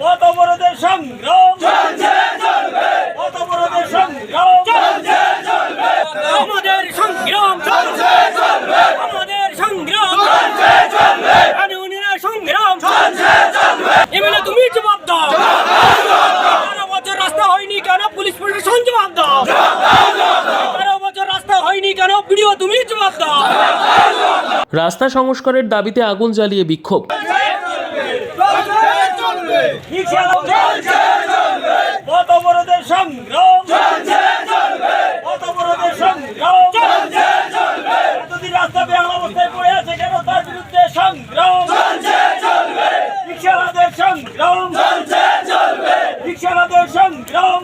কত বড়দের সংগ্রাম। কত বড়দের সংগ্রাম। আমাদের সংগ্রাম। আমাদের সংগ্রাম। সংগ্রাম। এমএলএ তুমি জবাব দাও। তেরো বছর রাস্তা হয়নি কেন? পুলিশ প্রশাসন জবাব দাও। তেরো বছর রাস্তা হয়নি কেন? ভিডিও তুমি জবাব দাও। রাস্তা সংস্কারের দাবিতে আগুন জ্বালিয়ে বিক্ষোভ সংগ্রাম কত বড়দের সংগ্রাম এতদিন রাস্তা বেহাল অবস্থায় পড়ে আছে কেন তার বিরুদ্ধে সংগ্রাম রিক্সাওয়ালাদের সংগ্রাম রিক্সাওয়ালাদের সংগ্রাম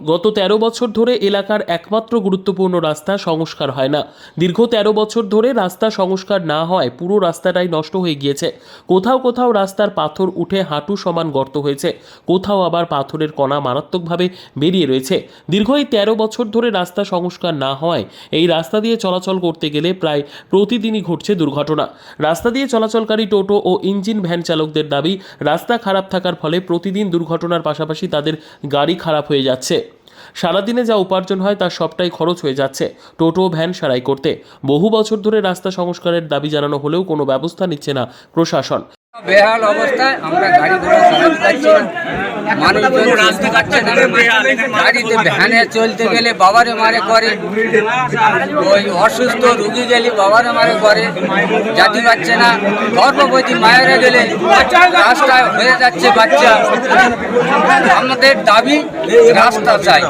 গত ১৩ বছর ধরে এলাকার একমাত্র গুরুত্বপূর্ণ রাস্তা সংস্কার হয় না। দীর্ঘ ১৩ বছর ধরে রাস্তা সংস্কার না হওয়ায় পুরো রাস্তাটাই নষ্ট হয়ে গিয়েছে। কোথাও কোথাও রাস্তার পাথর উঠে হাঁটু সমান গর্ত হয়েছে। কোথাও আবার পাথরের কণা মারাত্মকভাবে বেরিয়ে রয়েছে। দীর্ঘ এই তেরো বছর ধরে রাস্তা সংস্কার না হওয়ায় এই রাস্তা দিয়ে চলাচল করতে গেলে প্রায় প্রতিদিনই ঘটছে দুর্ঘটনা। রাস্তা দিয়ে চলাচলকারী টোটো ও ইঞ্জিন ভ্যান চালকদের দাবি, রাস্তা খারাপ থাকার ফলে প্রতিদিন দুর্ঘটনার পাশাপাশি তাদের গাড়ি খারাপ হয়ে যাচ্ছে। সারাদিনে যা উপার্জন হয় তার সবটাই খরচ হয়ে যাচ্ছে টোটো, ভ্যান সারাই করতে। বহু বছর ধরে রাস্তা সংস্কারের দাবি জানানো হলেও কোনো ব্যবস্থা নিচ্ছে না প্রশাসন। বেহাল অবস্থায় আমরা গাড়ি ঘোড়া চালাতে পারছি না। মানুষজন গাড়িতে ভ্যানে চলতে গেলে বাবারে মারে করে। ওই অসুস্থ রুগী গেলে বাবারে মারে করে। জাতি পাচ্ছে না। গর্ভবতী মায়েরা গেলে রাস্তায় হয়ে যাচ্ছে বাচ্চা। আমাদের দাবি রাস্তা চাই।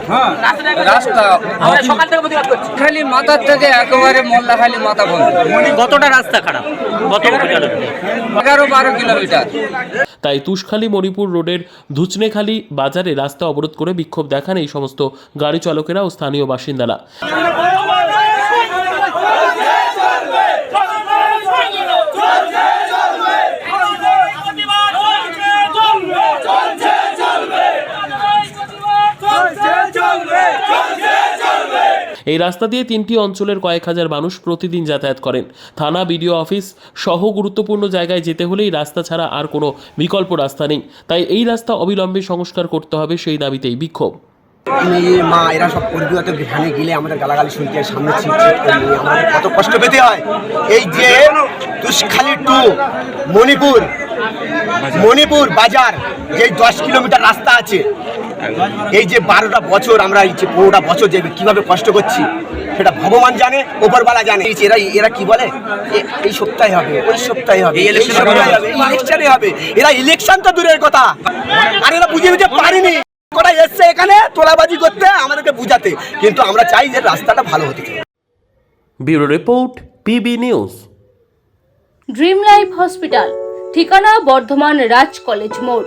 রাস্তা খালি মাথার থেকে একেবারে মোল্লা খালি মাথা বন্ধ। কতটা রাস্তা খারাপ? কত এগারো বারো কিলোমিটার। তাই তুষখালি মণিপুর রোডের ধুচনেখালি বাজারে রাস্তা অবরোধ করে বিক্ষোভ দেখান এই সমস্ত গাড়ি চালকেরা ও স্থানীয় বাসিন্দারা। এই রাস্তা দিয়ে তিনটি অঞ্চলের কয়েক হাজার মানুষ প্রতিদিন যাতায়াত করেন। থানা, বিডিও অফিস সহ গুরুত্বপূর্ণ জায়গায় যেতে হলে এই রাস্তা ছাড়া আর কোনো বিকল্প রাস্তা নেই। তাই এই রাস্তা অবিলম্বে সংস্কার করতে হবে সেই দাবিতেই বিক্ষোভ। মেয়ে মা, এরা সব পরিবার তো ভ্যানে গেলে আমাদের গালাগালি শুনতে হয় সামনে ছিট ছিট করে আমাদের কত কষ্ট পেতে হয়। এই যে তুষখালী টু, মণিপুর মণিপুর বাজার যে দশ কিলোমিটার রাস্তা আছে এই যে বারোটা বছর আমরা এই যে পনেরোটা বছর যে কীভাবে কষ্ট করছি সেটা ভগবান জানে ওপরবালা জানে। এই যে এরা এরা কি বলে? এই সপ্তাহে হবে ওই সপ্তাহে হবে এই সপ্তাহে হবে এই ইলেকশনে হবে। এরা ইলেকশন তো দূরের কথা। আর এরা বুঝে বুঝে পারিনি। কটা এসছে এখানে তোলাবাজি করতে আমাদেরকে বুঝাতে। কিন্তু আমরা চাই যে রাস্তাটা ভালো হতে চাই bureau report PB news. Dream life hospital ঠিকানা বর্ধমান রাজ কলেজ মোড়।